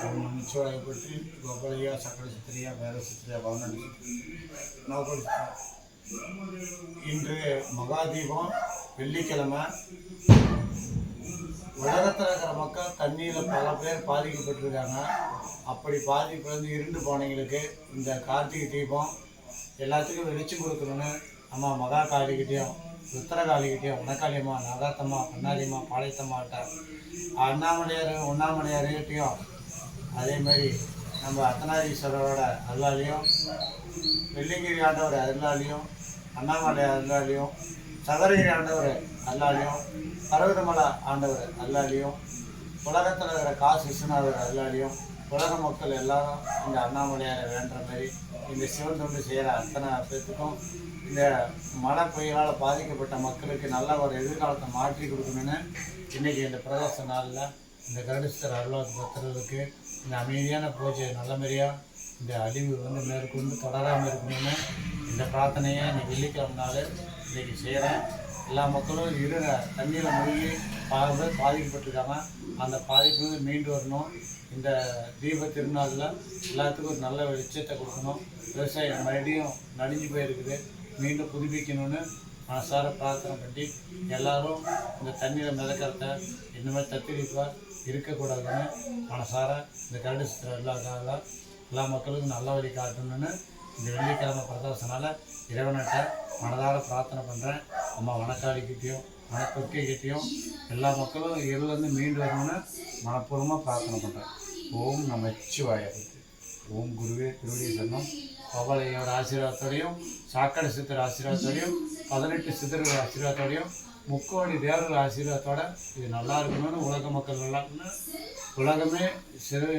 ಓಂ ನಮಃ ಪಟ್ಟಿ ಗೊಬ್ಬಳಿಯ ಸಕಲ ಚಿತ್ರಿಯ ಬೇರೆ ಚಿತ್ರಿಯ ಭವನ ನಾವು இன்று மகாதீபம் வெள்ளிக்கிழமை உலகத்தில் இருக்கிற மக்கள் தண்ணியில் பல பேர் பாதிக்கப்பட்டிருக்காங்க அப்படி பாதிப்பு இருண்டு போனவங்களுக்கு இந்த கார்த்திகை தீபம் எல்லாத்துக்கும் வெளிச்சம் கொடுக்கணும்னு அம்மா மகா காளிக்கிட்டேயும் ருத்திர காளிக்கிட்டேயும் உனக்காளியம்மா நகாத்தம்மா பண்ணாரியம்மா பாளையத்தம்மாட்ட அண்ணாமலையார் உண்ணாமலையார்கிட்டையும் அதே மாதிரி நம்ம அர்த்தநாரீஸ்வரரோட அருளாலையும் வெள்ளிங்கிரி ஆண்டவர் அருளாலையும் அண்ணாமலை அருளாலையும் சகரகிரி ஆண்டவர் அருளாலையும் பரவதமலை ஆண்டவர் அருளாலையும் உலகத்தில் இருக்கிற காசு விஸ்வநாதர் அருளாலையும் உலக மக்கள் எல்லாரும் இந்த அண்ணாமலையாரை வேண்டுற மாதிரி இந்த சிவன் தொண்டு செய்கிற அத்தனை பேத்துக்கும் இந்த மழை புயலால் பாதிக்கப்பட்ட மக்களுக்கு நல்ல ஒரு எதிர்காலத்தை மாற்றி கொடுக்கணும்னு இன்றைக்கி இந்த பிரதேச நாளில் இந்த கருடஸ்தர் அருளாக்கு பத்திரத்துக்கு இந்த அமைதியான பூஜை நல்ல மாதிரியாக இந்த அழிவு வந்து மேற்கொண்டு தொடராமல் இருக்கணும்னு இந்த பிரார்த்தனையை இன்னைக்கு வெள்ளிக்கிழமை நாள் இன்றைக்கி செய்கிறேன் எல்லா மக்களும் இரு தண்ணியில் மூழ்கி பாதி பாதிக்கப்பட்டிருக்காங்க அந்த பாதிப்பு மீண்டு வரணும். இந்த தீப திருநாளில் எல்லாத்துக்கும் ஒரு நல்ல வெளிச்சத்தை கொடுக்கணும். விவசாயம் மறுபடியும் நடிஞ்சு போயிருக்குது. மீண்டும் புதுப்பிக்கணும்னு மனசார பிரார்த்தனை பண்ணி எல்லாரும் இந்த தண்ணியில் மிதக்கிறத இந்த தத்திரிப்பாக இருக்கக்கூடாதுன்னு மனசார இந்த கரடு சித்திரம் இல்லாததால எல்லா மக்களுக்கும் நல்ல வழி காட்டணும்னு இந்த வெள்ளிக்கிழமை பிரதோஷனால் இறைவன்கிட்ட மனதார பிரார்த்தனை பண்ணுறேன் அம்மா வனக்காளிக்கிட்டேயும் வனக்கொக்கைக்கிட்டேயும் எல்லா மக்களும் இருளிருந்து மீண்டு வரணும்னு மனப்பூர்வமாக பிரார்த்தனை பண்ணுறேன் ஓம் நமச்சிவாய ஓம் குருவே திருவடி சரணம். பவளையோட ஆசீர்வாதத்தோடையும் சாக்கடை சித்தர் ஆசீர்வாதத்தோடையும் பதினெட்டு சித்தர்கள் ஆசீர்வாதத்தோடையும் முக்கோடி தேவர்கள் ஆசீர்வாதத்தோட இது நல்லா இருக்கணும்னு உலக மக்கள் நல்லா உலகமே சிறு